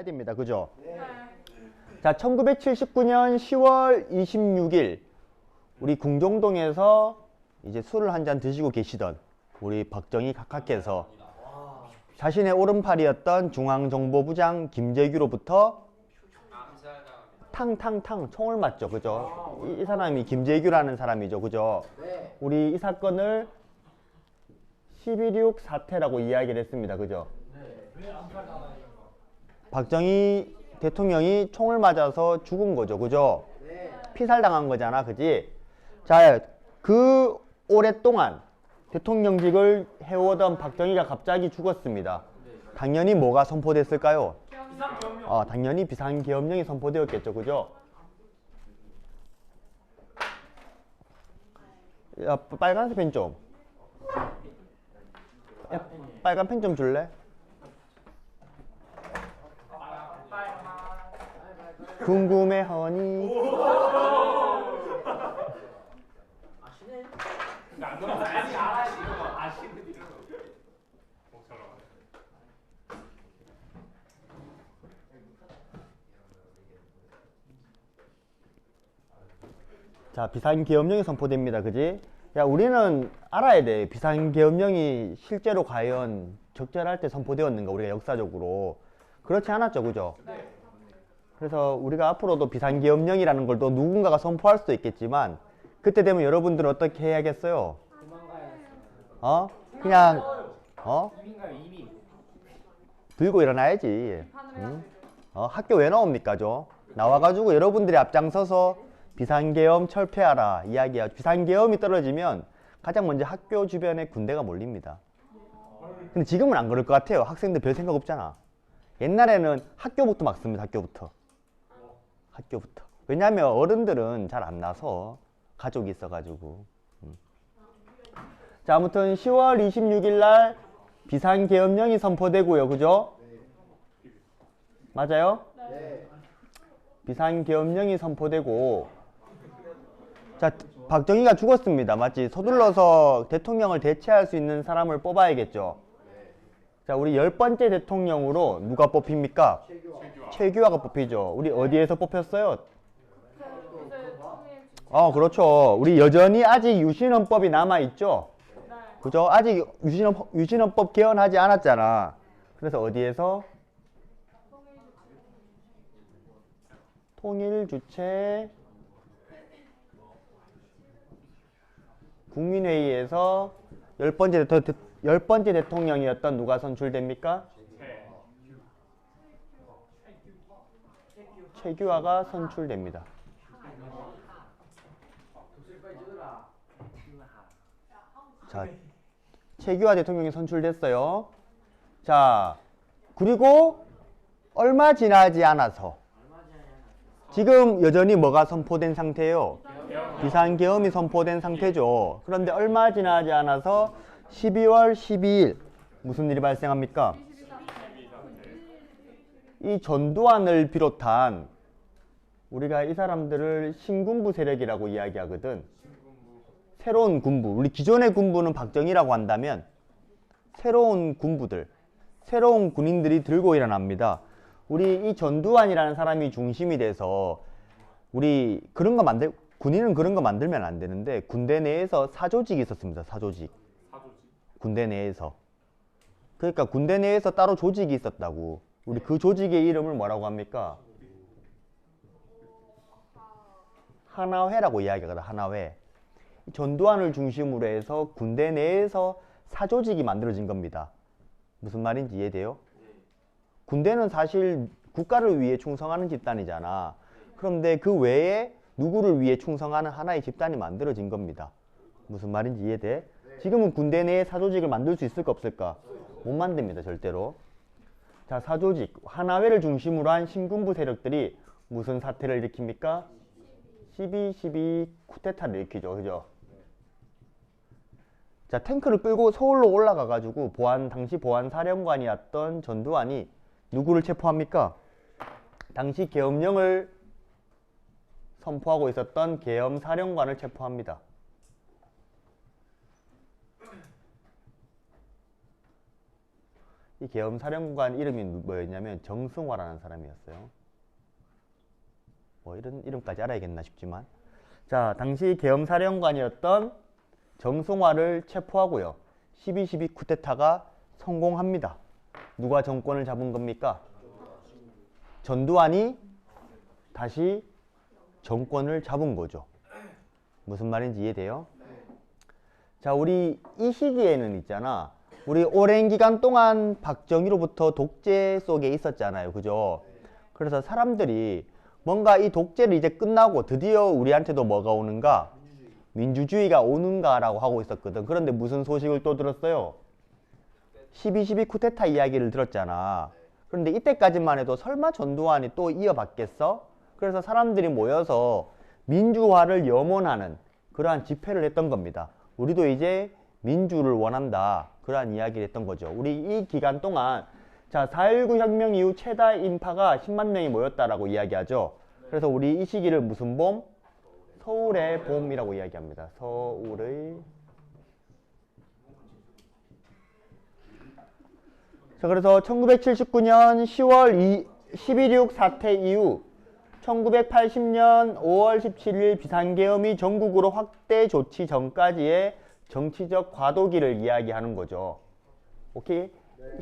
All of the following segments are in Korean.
나야 됩니다. 그죠? 자, 1979년 10월 26일 우리 궁정동에서 이제 술을 한 잔 드시고 계시던 우리 박정희 각하께서 자신의 오른팔이었던 중앙정보부장 김재규로부터 탕탕탕 총을 맞죠. 그죠? 이, 이 사람이 김재규라는 사람이죠. 그죠? 우리 이 사건을 11.6 사태라고 이야기를 했습니다. 그죠? 박정희 대통령이 총을 맞아서 죽은 거죠. 그죠? 피살 당한 거잖아. 그지? 자, 그 오랫동안 대통령직을 해오던 박정희가 갑자기 죽었습니다. 당연히 뭐가 선포됐을까요? 어, 당연히 비상계엄령이 선포되었겠죠. 그죠? 야, 빨간색 펜 좀. 야, 빨간 펜 좀 줄래? 궁금해 허니. 자 비상계엄령이 선포됩니다. 그지? 야 우리는 알아야 돼. 비상계엄령이 실제로 과연 적절할 때 선포되었는가 우리가 역사적으로. 그렇지 않았죠 그죠? 그래서 우리가 앞으로도 비상계엄령이라는 걸 또 누군가가 선포할 수도 있겠지만 그때 되면 여러분들은 어떻게 해야겠어요? 어? 그냥 어? 들고 일어나야지. 응? 어, 학교 왜 나옵니까, 저? 나와가지고 여러분들이 앞장서서 비상계엄 철폐하라 이야기야. 비상계엄이 떨어지면 가장 먼저 학교 주변에 군대가 몰립니다. 근데 지금은 안 그럴 것 같아요. 학생들 별 생각 없잖아. 옛날에는 학교부터 막습니다. 학교부터. 학교부터. 왜냐하면 어른들은 잘 안 나서 가족이 있어가지고. 음. 자, 아무튼 10월 26일 날 비상계엄령이 선포되고요. 그죠? 맞아요? 비상계엄령이 선포되고 자, 박정희가 죽었습니다. 맞지? 서둘러서 대통령을 대체할 수 있는 사람을 뽑아야겠죠. 자, 우리 열 번째 대통령으로 누가 뽑힙니까? 최규하가 뽑히죠. 우리 어디에서 뽑혔어요? 어, 그렇죠. 우리 여전히 아직 유신헌법이 남아 있죠. 그죠? 아직 유신헌, 유신헌법 개헌하지 않았잖아. 그래서 어디에서? 통일 주체 국민회의에서 열 번째, 대- 대- 열 번째 대통령이었던 누가 선출됩니까? 최규하가 선출됩니다. 자, 최규하 대통령이 선출됐어요. 자, 그리고 얼마 지나지 않아서 지금 여전히 뭐가 선포된 상태예요? 비상계엄이 선포된 상태죠. 그런데 얼마 지나지 않아서 12월 12일 무슨 일이 발생합니까? 이 전두환을 비롯한 우리가 이 사람들을 신군부 세력이라고 이야기하거든. 새로운 군부, 우리 기존의 군부는 박정희라고 한다면 새로운 군부들, 새로운 군인들이 들고 일어납니다. 우리 이 전두환이라는 사람이 중심이 돼서 우리 그런 거 만들 군인은 그런 거 만들면 안 되는데 군대 내에서 사조직이 있었습니다. 사조직. 군대 내에서. 그러니까 군대 내에서 따로 조직이 있었다고. 우리 그 조직의 이름을 뭐라고 합니까? 하나회라고 이야기하거든. 하나회. 전두환을 중심으로 해서 군대 내에서 사조직이 만들어진 겁니다. 무슨 말인지 이해돼요? 군대는 사실 국가를 위해 충성하는 집단이잖아. 그런데 그 외에 누구를 위해 충성하는 하나의 집단이 만들어진 겁니다. 무슨 말인지 이해돼? 지금은 군대 내에 사조직을 만들 수 있을까 없을까? 못 만듭니다, 절대로. 자, 사조직, 하나회를 중심으로 한 신군부 세력들이 무슨 사태를 일으킵니까? 12.12 쿠데타를 일으키죠, 그죠? 자, 탱크를 끌고 서울로 올라가 가지고 보안, 당시 보안 사령관이었던 전두환이 누구를 체포합니까? 당시 계엄령을 선포하고 있었던 계엄 사령관을 체포합니다. 이 계엄 사령관 이름이 누- 뭐였냐면 정승화라는 사람이었어요. 뭐 이런 이름까지 알아야겠나 싶지만 자 당시 계엄 사령관이었던 정승화를 체포하고요. 12.12 쿠데타가 성공합니다. 누가 정권을 잡은 겁니까? 전두환이 다시 정권을 잡은 거죠. 무슨 말인지 이해돼요? 자, 우리 이 시기에는 있잖아. 우리 오랜 기간 동안 박정희로부터 독재 속에 있었잖아요. 그죠? 그래서 사람들이 뭔가 이 독재를 이제 끝나고 드디어 우리한테도 뭐가 오는가? 민주주의 가 오는가라고 하고 있었거든. 그런데 무슨 소식을 또 들었어요? 12.12 쿠데타 이야기를 들었잖아. 그런데 이때까지만 해도 설마 전두환이 또 이어받겠어? 그래서 사람들이 모여서 민주화를 염원하는 그러한 집회를 했던 겁니다. 우리도 이제 민주를 원한다. 그러한 이야기를 했던 거죠. 우리 이 기간 동안 자, 4.19 혁명 이후 최다 인파가 10만 명이 모였다라고 이야기하죠. 그래서 우리 이 시기를 무슨 봄? 서울의 봄이라고 이야기합니다. 서울의 자, 그래서 1979년 10월 2, 11.6 사태 이후 1980년 5월 17일 비상계엄이 전국으로 확대 조치 전까지의 정치적 과도기를 이야기하는 거죠. 오케이?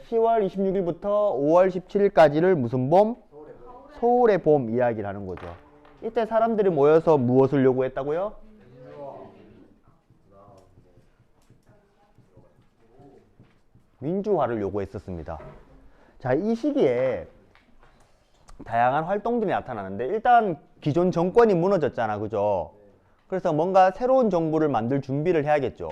10월 26일부터 5월 17일까지를 무슨 봄? 서울의 봄 이야기를 하는 거죠. 이때 사람들이 모여서 무엇을 요구했다고요? 민주화를 요구했었습니다. 자, 이 시기에 다양한 활동들이 나타나는데 일단 기존 정권이 무너졌잖아. 그죠? 그래서 뭔가 새로운 정부를 만들 준비를 해야겠죠.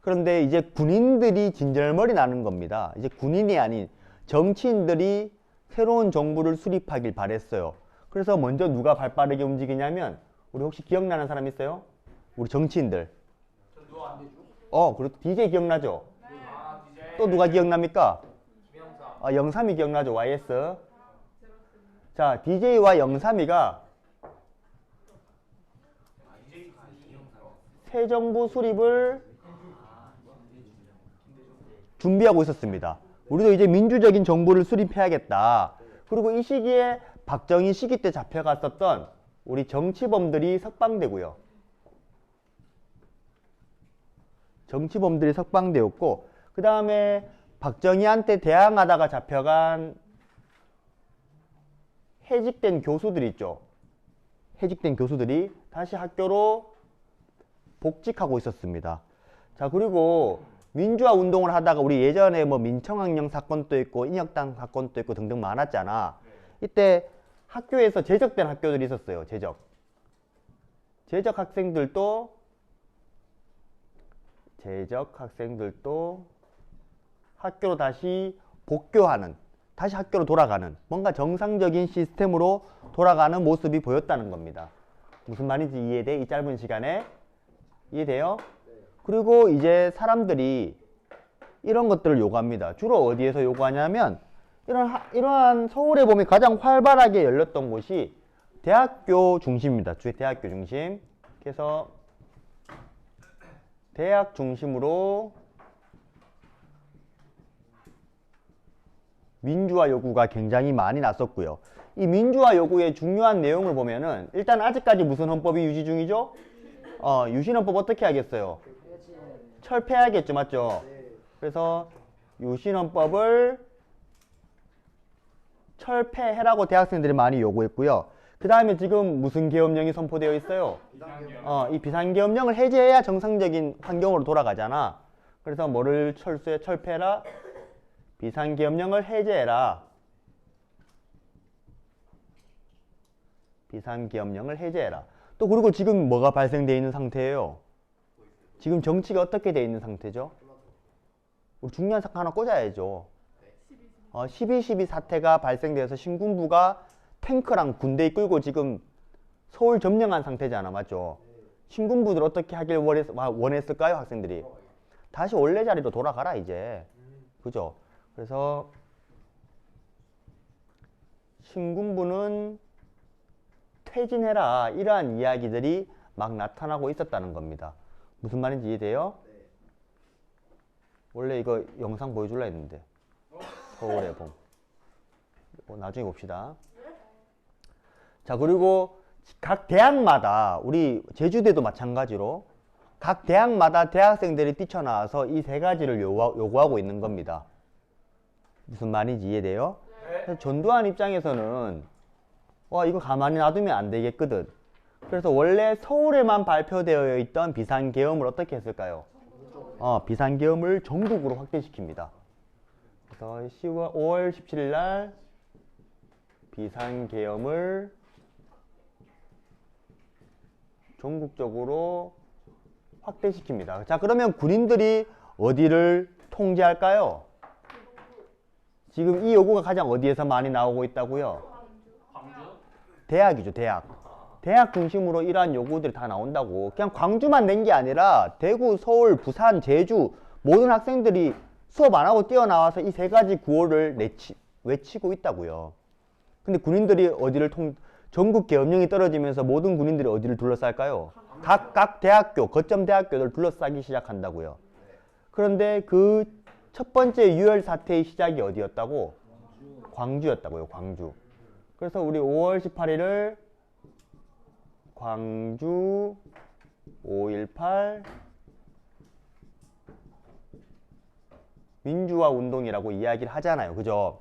그런데 이제 군인들이 진절머리 나는 겁니다. 이제 군인이 아닌 정치인들이 새로운 정부를 수립하길 바랬어요. 그래서 먼저 누가 발빠르게 움직이냐면 우리 혹시 기억나는 사람 있어요? 우리 정치인들. 어, 그리고 DJ 기억나죠? 또 누가 기억납니까? 아, 영삼이 기억나죠? YS. 자, DJ와 영삼이가 새 정부 수립을 준비하고 있었습니다. 우리도 이제 민주적인 정부를 수립해야겠다. 그리고 이 시기에 박정희 시기 때 잡혀갔었던 우리 정치범들이 석방되고요. 정치범들이 석방되었고, 그 다음에 박정희한테 대항하다가 잡혀간 해직된 교수들 있죠. 해직된 교수들이 다시 학교로 복직하고 있었습니다. 자, 그리고 민주화 운동을 하다가 우리 예전에 뭐 민청학령 사건도 있고 인혁당 사건도 있고 등등 많았잖아. 이때 학교에서 제적된 학교들이 있었어요. 제적. 제적 학생들도 제적 학생들도 학교로 다시 복교하는 다시 학교로 돌아가는 뭔가 정상적인 시스템으로 돌아가는 모습이 보였다는 겁니다. 무슨 말인지 이해돼? 이 짧은 시간에 이해돼요? 그리고 이제 사람들이 이런 것들을 요구합니다. 주로 어디에서 요구하냐면 이런 하- 이러한 서울의 봄이 가장 활발하게 열렸던 곳이 대학교 중심입니다. 주의 대학교 중심. 그래서 대학 중심으로 민주화 요구가 굉장히 많이 났었고요. 이 민주화 요구의 중요한 내용을 보면은 일단 아직까지 무슨 헌법이 유지 중이죠? 어, 유신헌법 어떻게 하겠어요? 철폐해야겠죠, 맞죠? 그래서 유신헌법을 철폐해라고 대학생들이 많이 요구했고요. 그 다음에 지금 무슨 계엄령이 선포되어 있어요? 어, 이 비상계엄령을 해제해야 정상적인 환경으로 돌아가잖아. 그래서 뭐를 철수해 철폐해라? 비상계엄령을 해제해라. 비상계엄령을 해제해라. 또 그리고 지금 뭐가 발생되어 있는 상태예요? 지금 정치가 어떻게 되어 있는 상태죠? 우리 중요한 사건 하나 꽂아야죠. 어, 12.12 사태가 발생돼서 신군부가 탱크랑 군대 이끌고 지금 서울 점령한 상태잖아, 맞죠? 신군부들 어떻게 하길 원했, 와- 원했을까요, 학생들이? 다시 원래 자리로 돌아가라, 이제. 그죠? 그래서 신군부는 퇴진해라 이러한 이야기들이 막 나타나고 있었다는 겁니다. 무슨 말인지 이해돼요? 원래 이거 영상 보여줄라 했는데 서울의 봄. 이거 나중에 봅시다. 자, 그리고 각 대학마다 우리 제주대도 마찬가지로 각 대학마다 대학생들이 뛰쳐나와서 이 세 가지를 요구, 요구하고 있는 겁니다. 무슨 말인지 이해돼요? 그래서 전두환 입장에서는 와 이거 가만히 놔두면 안 되겠거든. 그래서 원래 서울에만 발표되어 있던 비상계엄을 어떻게 했을까요? 어, 비상계엄을 전국으로 확대시킵니다. 그래서 10월, 5월 17일 날 비상계엄을 전국적으로 확대시킵니다. 자, 그러면 군인들이 어디를 통제할까요? 지금 이 요구가 가장 어디에서 많이 나오고 있다고요? 대학이죠, 대학. 대학 중심으로 이러한 요구들이 다 나온다고. 그냥 광주만 낸 게 아니라 대구, 서울, 부산, 제주 모든 학생들이 수업 안 하고 뛰어나와서 이 세 가지 구호를 내치, 외치고 있다고요. 근데 군인들이 어디를 통 전국 계엄령이 떨어지면서 모든 군인들이 어디를 둘러쌀까요? 각, 각 대학교, 거점 대학교를 둘러싸기 시작한다고요. 그런데 그 첫 번째 유혈 사태의 시작이 어디였다고? 광주였다고요, 광주. 그래서 우리 5월 18일을 광주 5.18 민주화 운동이라고 이야기를 하잖아요. 그죠?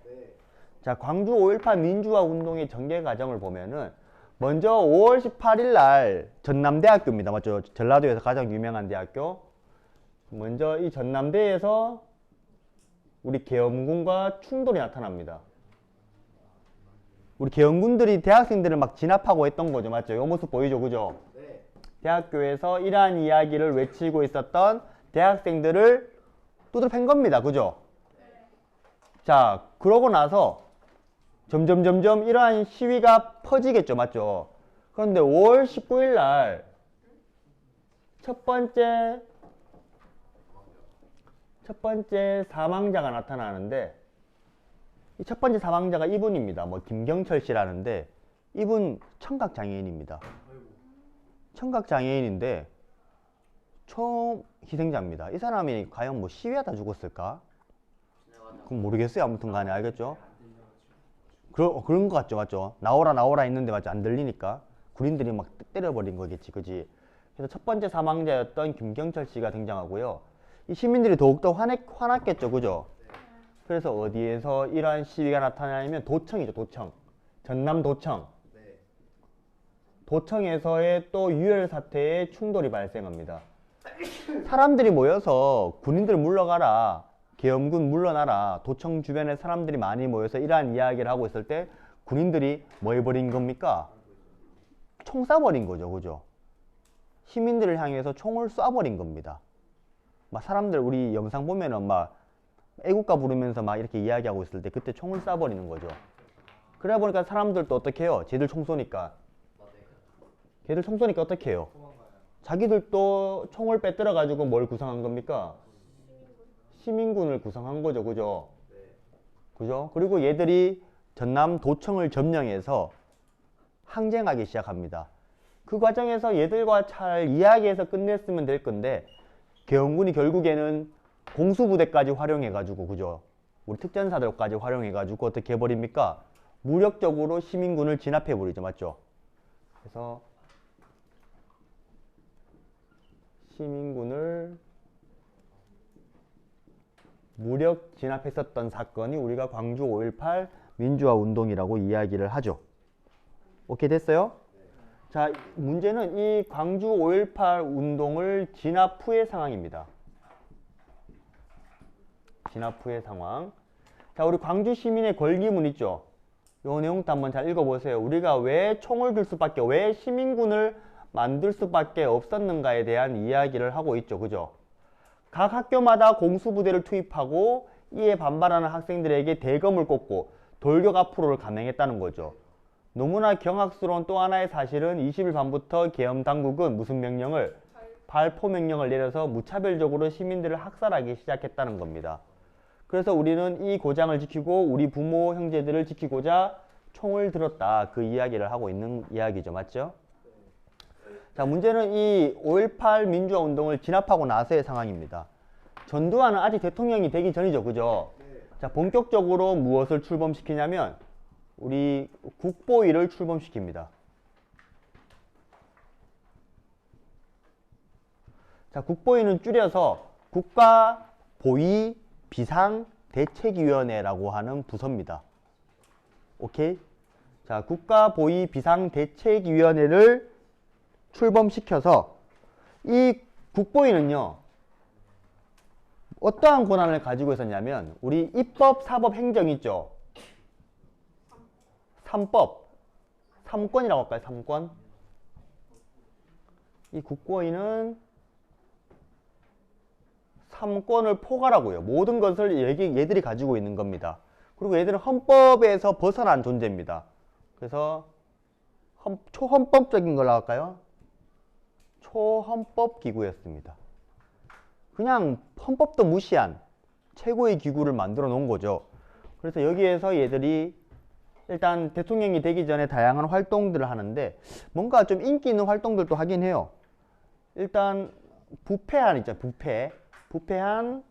자, 광주 5.18 민주화 운동의 전개 과정을 보면은 먼저 5월 18일 날 전남대학교입니다. 맞죠? 전라도에서 가장 유명한 대학교. 먼저 이 전남대에서 우리 계엄군과 충돌이 나타납니다. 우리 계엄군들이 대학생들을 막 진압하고 했던 거죠. 맞죠? 이 모습 보이죠? 그죠? 네. 대학교에서 이러한 이야기를 외치고 있었던 대학생들을 두드려 팬 겁니다. 그죠? 자, 그러고 나서 점점 점점 이러한 시위가 퍼지겠죠. 맞죠? 그런데 5월 19일 날 첫 번째 첫 번째 사망자가 나타나는데 이 첫 번째 사망자가 이분입니다. 뭐 김경철 씨라는데 이분 청각 장애인입니다. 청각 장애인인데 총 희생자입니다. 이 사람이 과연 뭐 시위하다 죽었을까? 그건 모르겠어요. 아무튼 간에 알겠죠? 그러, 그런 것 같죠, 맞죠? 나오라 나오라 했는데 맞죠? 안 들리니까 군인들이 막 때려버린 거겠지, 그지? 그래서 첫 번째 사망자였던 김경철 씨가 등장하고요. 이 시민들이 더욱더 화냈, 화났겠죠, 그죠? 그래서 어디에서 이러한 시위가 나타나냐면 도청이죠, 도청. 전남 도청. 네. 도청에서의 또 유혈 사태의 충돌이 발생합니다. 사람들이 모여서 군인들 물러가라, 계엄군 물러나라, 도청 주변에 사람들이 많이 모여서 이러한 이야기를 하고 있을 때 군인들이 뭐 해버린 겁니까? 총 쏴버린 거죠, 그죠? 시민들을 향해서 총을 쏴버린 겁니다. 막 사람들 우리 영상 보면은 막 애국가 부르면서 막 이렇게 이야기하고 있을 때 그때 총을 쏴버리는 거죠. 그래 보니까 사람들도 어떻게 해요? 쟤들 총 쏘니까 걔들 총 쏘니까 어떻게 해요? 자기들도 총을 빼들어 가지고 뭘 구성한 겁니까? 시민군을 구성한 거죠, 그죠? 그죠? 그리고 얘들이 전남 도청을 점령해서 항쟁하기 시작합니다. 그 과정에서 얘들과 잘 이야기해서 끝냈으면 될 건데 계엄군이 결국에는 공수부대까지 활용해가지고 그죠? 우리 특전사들까지 해가지고 어떻게 해버립니까? 무력적으로 시민군을 진압해버리죠, 맞죠? 그래서 시민군을 무력 진압했었던 사건이 우리가 광주 5.18 민주화 운동이라고 이야기를 하죠. 오케이 됐어요? 자, 문제는 이 광주 5.18 운동을 진압 후의 상황입니다. 진압 후의 상황. 자, 우리 광주 시민의 걸기문 있죠? 요 내용도 한번 잘 읽어보세요. 우리가 왜 총을 들 수밖에, 왜 시민군을 만들 수밖에 없었는가에 대한 이야기를 하고 있죠. 그죠? 각 학교마다 공수부대를 투입하고 이에 반발하는 학생들에게 대검을 꽂고 돌격 앞으로를 감행했다는 거죠. 너무나 경악스러운 또 하나의 사실은 20일 밤부터 계엄 당국은 무슨 명령을 발포 명령을 내려서 무차별적으로 시민들을 학살하기 시작했다는 겁니다. 그래서 우리는 이 고장을 지키고 우리 부모 형제들을 지키고자 총을 들었다 그 이야기를 하고 있는 이야기죠 맞죠? 자 문제는 이 5.18 민주화 운동을 진압하고 나서의 상황입니다. 전두환은 아직 대통령이 되기 전이죠 그죠? 자, 본격적으로 무엇을 출범시키냐면 우리 국보위를 출범시킵니다. 자, 국보위는 줄여서 국가보위 비상대책위원회라고 하는 부서입니다. 오케이? 자, 국가보위 비상대책위원회를 출범시켜서 이 국보위는요, 어떠한 권한을 가지고 있었냐면, 우리 입법, 사법, 행정 있죠? 삼법, 삼권이라고 할까요? 삼권? 이 국고위는 삼권을 포괄하고요. 모든 것을 얘기, 얘들이 가지고 있는 겁니다. 그리고 얘들은 헌법에서 벗어난 존재입니다. 그래서 헌- 초헌법적인 걸로 할까요? 초헌법 기구였습니다. 그냥 헌법도 무시한 최고의 기구를 만들어 놓은 거죠. 그래서 여기에서 얘들이 일단 대통령이 되기 전에 다양한 활동들을 하는데 뭔가 좀 인기 있는 활동들도 하긴 해요. 일단 부패한 있죠. 부패. 부패한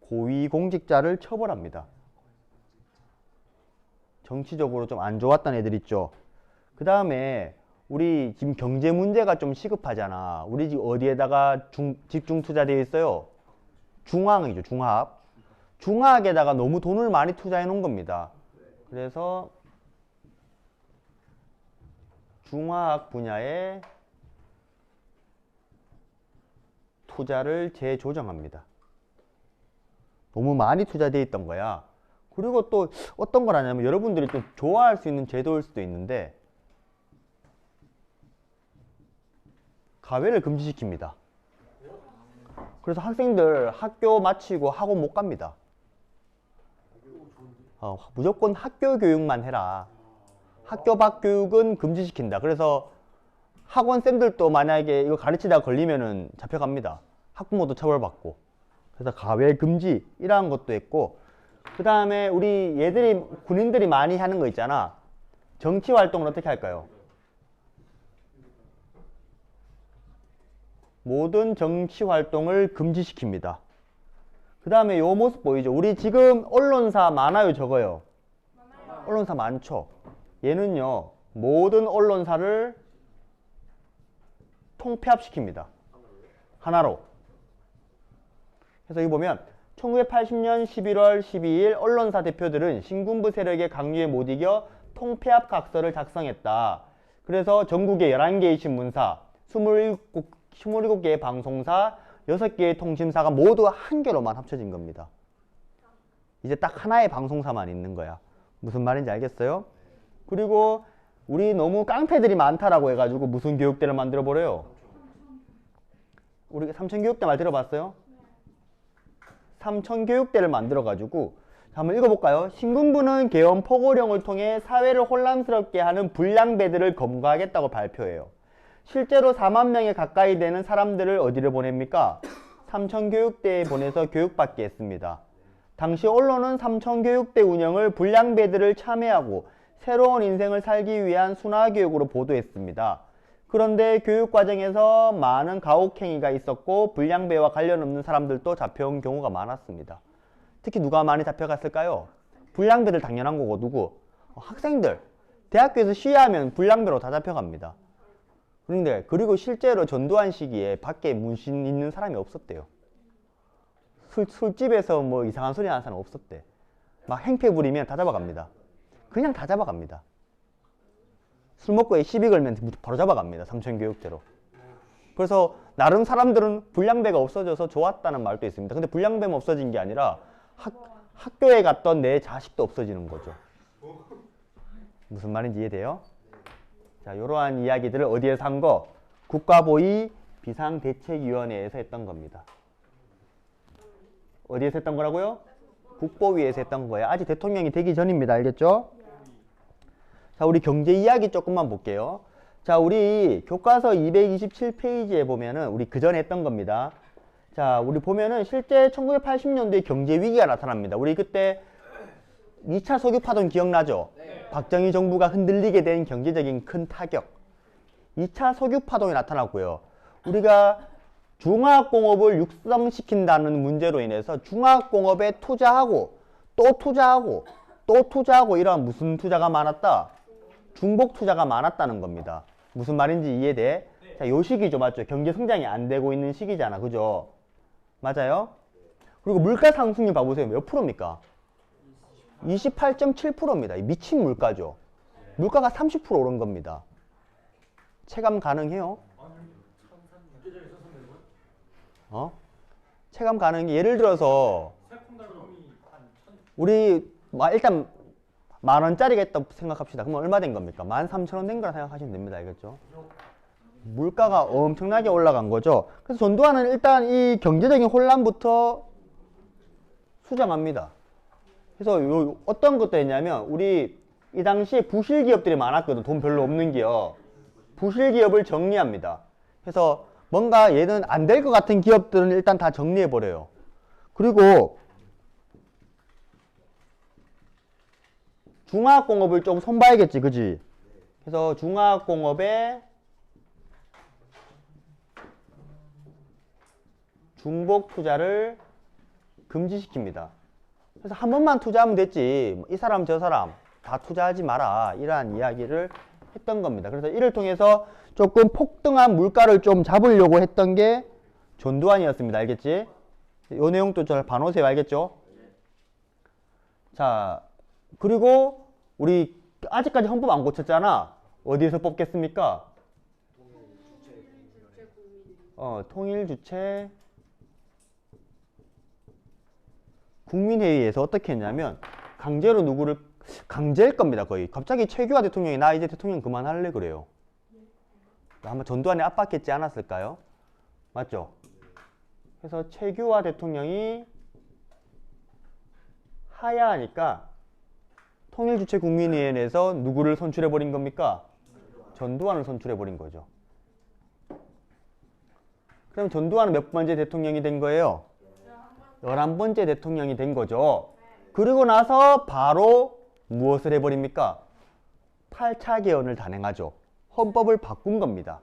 고위공직자를 처벌합니다. 정치적으로 좀 안 좋았던 애들 있죠. 그 다음에 우리 지금 경제 문제가 좀 시급하잖아. 우리 집 어디에다가 중, 집중 투자되어 있어요? 중앙이죠. 중합. 중화학에다가 너무 돈을 많이 투자해 놓은 겁니다. 그래서 중화학 분야에 투자를 재조정합니다. 너무 많이 투자되어 있던 거야. 그리고 또 어떤 걸 하냐면 여러분들이 좀 좋아할 수 있는 제도일 수도 있는데 가외를 금지시킵니다. 그래서 학생들 학교 마치고 학원 못 갑니다. 어, 무조건 학교 교육만 해라. 학교 밖 교육은 금지시킨다. 그래서 학원 쌤들도 만약에 이거 가르치다가 걸리면은 잡혀갑니다. 학부모도 처벌받고. 그래서 가외 금지 이러한 것도 있고 그 다음에 우리 얘들이 군인들이 많이 하는 거 있잖아. 정치 활동을 어떻게 할까요? 모든 정치 활동을 금지시킵니다. 그 다음에 요 모습 보이죠? 우리 지금 언론사 많아요, 적어요? 언론사 많죠? 얘는요, 모든 언론사를 통폐합시킵니다. 하나로. 그래서 여기 보면 1980년 11월 12일 언론사 대표들은 신군부 세력의 강요에 못 이겨 통폐합 각서를 작성했다. 그래서 전국의 11개의 신문사, 27, 27개의 방송사, 6개의 통신사가 모두 한 개로만 합쳐진 겁니다. 이제 딱 하나의 방송사만 있는 거야. 무슨 말인지 알겠어요? 그리고 우리 너무 깡패들이 많다라고 해가지고 무슨 교육대를 만들어 버려요? 우리 삼천교육대 말 들어봤어요? 삼천교육대를 만들어가지고 자, 한번 읽어볼까요? 신군부는 개헌 포고령을 통해 사회를 혼란스럽게 하는 불량배들을 검거하겠다고 발표해요. 실제로 4만 명에 가까이 되는 사람들을 어디를 보냅니까? 삼천교육대에 보내서 교육받게 했습니다. 당시 언론은 삼천교육대 운영을 불량배들을 참여하고 새로운 인생을 살기 위한 순화교육으로 보도했습니다. 그런데 교육 과정에서 많은 가혹행위가 있었고 불량배와 관련 없는 사람들도 잡혀온 경우가 많았습니다. 특히 누가 많이 잡혀갔을까요? 불량배들 당연한 거고 누구? 어, 학생들. 대학교에서 시위하면 불량배로 다 잡혀갑니다. 그런데 그리고 실제로 전두환 시기에 밖에 문신 있는 사람이 없었대요. 술, 술집에서 뭐 이상한 소리 하는 사람 없었대. 막 행패 부리면 다 잡아갑니다. 그냥 다 잡아갑니다. 술 먹고 시비 걸면 바로 잡아갑니다. 삼천 교육대로. 그래서 나름 사람들은 불량배가 없어져서 좋았다는 말도 있습니다. 근데 불량배만 없어진 게 아니라 학, 학교에 갔던 내 자식도 없어지는 거죠. 무슨 말인지 이해돼요? 자, 이러한 이야기들을 어디에서 한 거? 국가보위 비상대책위원회에서 했던 겁니다. 어디에서 했던 거라고요? 국보위에서 했던 거예요. 아직 대통령이 되기 전입니다. 알겠죠? 자, 우리 경제 이야기 조금만 볼게요. 자, 우리 교과서 227페이지에 보면은 우리 그 전에 했던 겁니다. 자, 우리 보면은 실제 1980년도에 경제 위기가 나타납니다. 우리 그때 2차 석유 파동 기억나죠? 박정희 정부가 흔들리게 된 경제적인 큰 타격. 2차 석유 파동이 나타났고요. 우리가 중화공업을 육성시킨다는 문제로 인해서 중화공업에 투자하고 또 투자하고 또 투자하고 이러한 무슨 투자가 많았다? 중복 투자가 많았다는 겁니다. 무슨 말인지 이해돼? 자, 요 시기죠, 맞죠? 경제 성장이 안 되고 있는 시기잖아, 그죠? 맞아요? 그리고 물가 상승률 봐보세요. 몇 프로입니까? 28.7%입니다. 미친 물가죠. 물가가 30% 오른 겁니다. 체감 가능해요? 어? 체감 가능해. 예를 들어서 우리 마- 일단 만 원짜리가 있다고 생각합시다. 그러면 얼마 된 겁니까? 만 삼천 원 된 거라 생각하시면 됩니다. 알겠죠? 물가가 엄청나게 올라간 거죠. 그래서 전두환은 일단 이 경제적인 혼란부터 수정합니다. 그래서 요 어떤 것도 했냐면 우리 이 당시에 부실 기업들이 많았거든. 돈 별로 없는 기업. 부실 기업을 정리합니다. 그래서 뭔가 얘는 안 될 것 같은 기업들은 일단 다 정리해 버려요. 그리고 중화학공업을 좀 손봐야겠지, 그지? 그래서 중화학공업에 중복 투자를 금지시킵니다. 그래서 한 번만 투자하면 됐지. 뭐이 사람 저 사람 다 투자하지 마라. 이러한 이야기를 했던 겁니다. 그래서 이를 통해서 조금 폭등한 물가를 좀 잡으려고 했던 게 전두환이었습니다. 알겠지? 이 내용도 잘 봐놓으세요. 알겠죠? 자, 그리고 우리 아직까지 헌법 안 고쳤잖아. 어디에서 뽑겠습니까? 어, 통일 주체 국민회의에서 어떻게 했냐면 강제로 누구를 강제일 겁니다 거의 갑자기 최규하 대통령이 나 이제 대통령 그만할래 그래요 아마 전두환이 압박했지 않았을까요 맞죠 그래서 최규하 대통령이 하야하니까 통일주체 국민회의에서 누구를 선출해 버린 겁니까 전두환을 선출해 버린 거죠 그럼 전두환은 몇 번째 대통령이 된 거예요 11번째 대통령이 된 거죠. 그리고 나서 바로 무엇을 해버립니까? 8차 개헌을 단행하죠. 헌법을 바꾼 겁니다.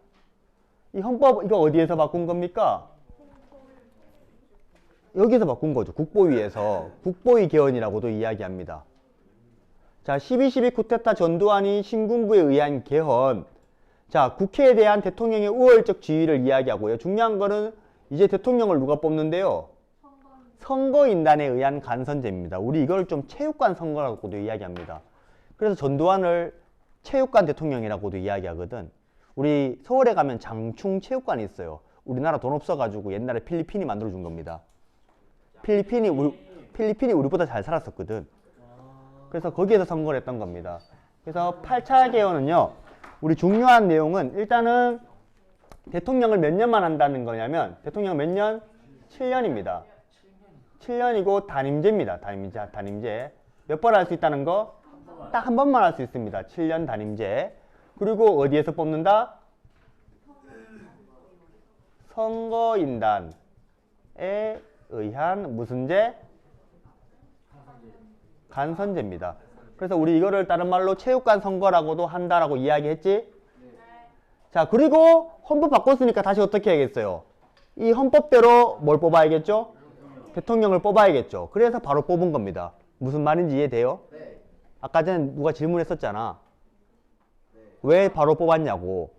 이 헌법, 이거 어디에서 바꾼 겁니까? 여기서 바꾼 거죠. 국보위에서. 국보위 개헌이라고도 이야기합니다. 자, 12.12 쿠데타 전두환이 신군부에 의한 개헌. 자, 국회에 대한 대통령의 우월적 지위를 이야기하고요. 중요한 거는 이제 대통령을 누가 뽑는데요? 선거인단에 의한 간선제입니다. 우리 이걸 좀 체육관 선거라고도 이야기합니다. 그래서 전두환을 체육관 대통령이라고도 이야기하거든. 우리 서울에 가면 장충 체육관이 있어요. 우리나라 돈 없어가지고 옛날에 필리핀이 만들어준 겁니다. 필리핀이 우리, 필리핀이 우리보다 잘 살았었거든. 그래서 거기에서 선거를 했던 겁니다. 그래서 8차 개헌은요. 우리 중요한 내용은 일단은 대통령을 몇 년만 한다는 거냐면 대통령 몇 년? 7년입니다. 7년이고 단임제입니다. 단임제. 단임제. 몇 번 할 수 있다는 거? 딱 한 번만 할 수 있습니다. 7년 단임제. 그리고 어디에서 뽑는다? 선거인단에 의한 무슨 제? 간선제입니다. 그래서 우리 이거를 다른 말로 체육관 선거라고도 한다라고 이야기했지? 자, 그리고 헌법 바꿨으니까 다시 어떻게 해야겠어요? 이 헌법대로 뭘 뽑아야겠죠? 대통령을 뽑아야겠죠. 그래서 바로 뽑은 겁니다. 무슨 말인지 이해돼요? 네. 아까 전에 누가 질문했었잖아. 왜 바로 뽑았냐고.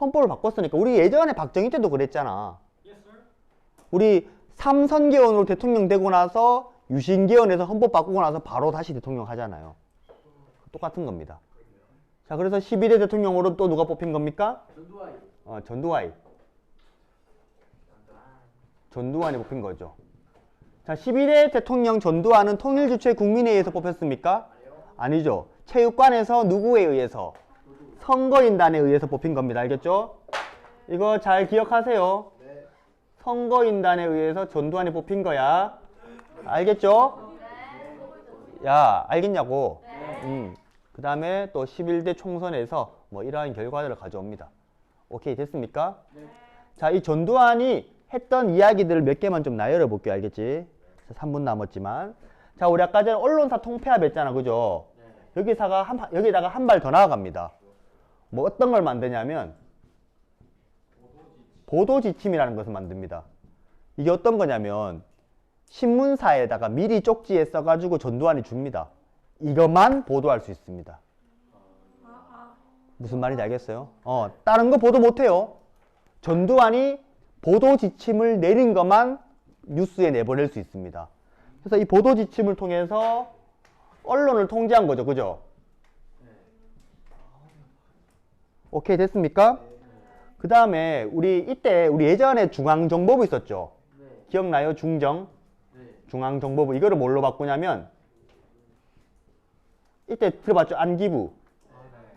헌법을 바꿨으니까. 우리 예전에 박정희 때도 그랬잖아. 우리 삼선개헌으로 대통령 되고 나서 유신개헌에서 헌법 바꾸고 나서 바로 다시 대통령 하잖아요. 똑같은 겁니다. 자, 그래서 12대 대통령으로 또 누가 뽑힌 겁니까? 전두환이 어, 전두환. 전두환이 뽑힌 거죠. 자, 11대 대통령 전두환은 통일주체 국민회의에서 뽑혔습니까? 아니죠. 체육관에서 누구에 의해서? 선거인단에 의해서 뽑힌 겁니다. 알겠죠? 이거 잘 기억하세요. 네. 선거인단에 의해서 전두환이 뽑힌 거야. 알겠죠? 야, 알겠냐고. 음. 그 다음에 또 11대 총선에서 뭐 이러한 결과들을 가져옵니다. 오케이, 됐습니까? 자, 이 전두환이 했던 이야기들을 몇 개만 좀 나열해 볼게요. 알겠지? 자, 3분 남았지만. 자, 우리 아까 전에 언론사 통폐합 했잖아. 그죠? 여기다가 한, 여기다가 한 발 더 나아갑니다. 뭐 어떤 걸 만드냐면 보도 지침이라는 것을 만듭니다. 이게 어떤 거냐면 신문사에다가 미리 쪽지에 써가지고 전두환이 줍니다. 이것만 보도할 수 있습니다. 무슨 말인지 알겠어요? 어, 다른 거 보도 못해요. 전두환이 보도 지침을 내린 것만 뉴스에 내보낼 수 있습니다. 그래서 이 보도 지침을 통해서 언론을 통제한 거죠. 그죠? 오케이 됐습니까? 그 다음에 우리 이때 우리 예전에 중앙정보부 있었죠. 기억나요? 중정? 중앙정보부 이거를 뭘로 바꾸냐면 이때 들어봤죠? 안기부.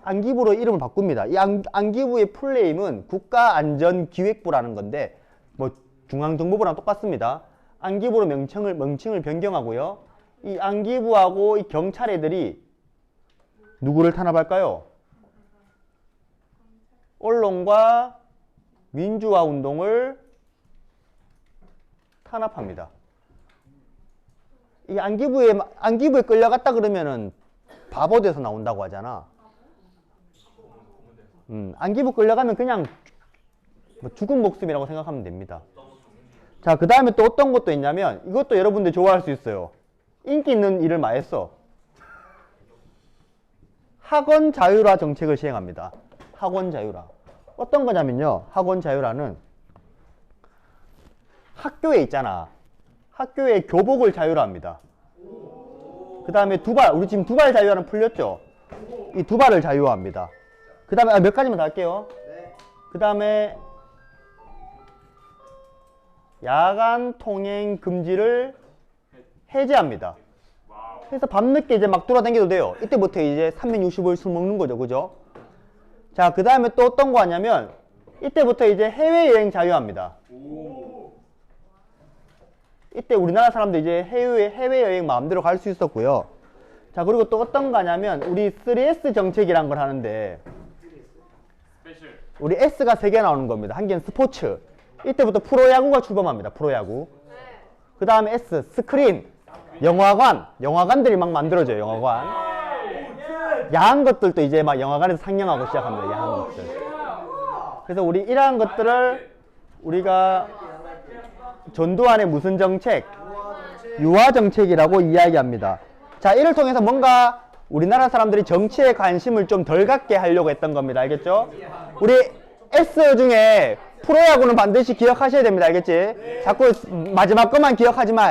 안기부로 이름을 바꿉니다. 이 안, 안기부의 풀네임은 국가안전기획부라는 건데 뭐 중앙정보부랑 똑같습니다. 안기부로 명칭을 명칭을 변경하고요. 이 안기부하고 이 경찰 애들이 누구를 탄압할까요? 언론과 민주화 운동을 탄압합니다. 이 안기부에 안기부에 끌려갔다 그러면은 바보 돼서 나온다고 하잖아. 음, 안기부 끌려가면 그냥 뭐 죽은 목숨이라고 생각하면 됩니다. 자, 그 다음에 또 어떤 것도 있냐면 이것도 여러분들 좋아할 수 있어요. 인기 있는 일을 많이 했어. 학원 자율화 정책을 시행합니다. 학원 자율화. 어떤 거냐면요. 학원 자율화는 학교에 있잖아. 학교에 교복을 자율화합니다. 그 다음에 두발, 우리 지금 두발 자율화는 풀렸죠? 이 두발을 자율화합니다. 그 다음에 몇 가지만 더 할게요. 그 다음에 야간 통행 금지를 해제합니다. 그래서 밤늦게 이제 막 돌아다녀도 돼요. 이때부터 이제 365일 술 먹는 거죠. 그죠? 자, 그 다음에 또 어떤 거 하냐면 이때부터 이제 해외여행 자유합니다. 이때 우리나라 사람들 이제 해외, 해외여행 마음대로 갈 수 있었고요. 자, 그리고 또 어떤 거 하냐면 우리 3S 정책이란 걸 하는데 우리 S가 세개 나오는 겁니다. 한 개는 스포츠. 이때부터 프로야구가 출범합니다. 프로야구. 그 다음에 S, 스크린. 영화관. 영화관들이 막 만들어져요. 영화관. 야한 것들도 이제 막 영화관에서 상영하고 시작합니다. 야한 것들. 그래서 우리 이러한 것들을 우리가 전두환의 무슨 정책? 유화 정책이라고 이야기합니다. 자, 이를 통해서 뭔가 우리나라 사람들이 정치에 관심을 좀 덜 갖게 하려고 했던 겁니다. 알겠죠? 우리 S 중에 프로야구는 반드시 기억하셔야 됩니다. 알겠지? 자꾸 마지막 것만 기억하지 마.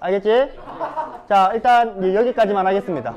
알겠지? 자, 일단 여기까지만 하겠습니다.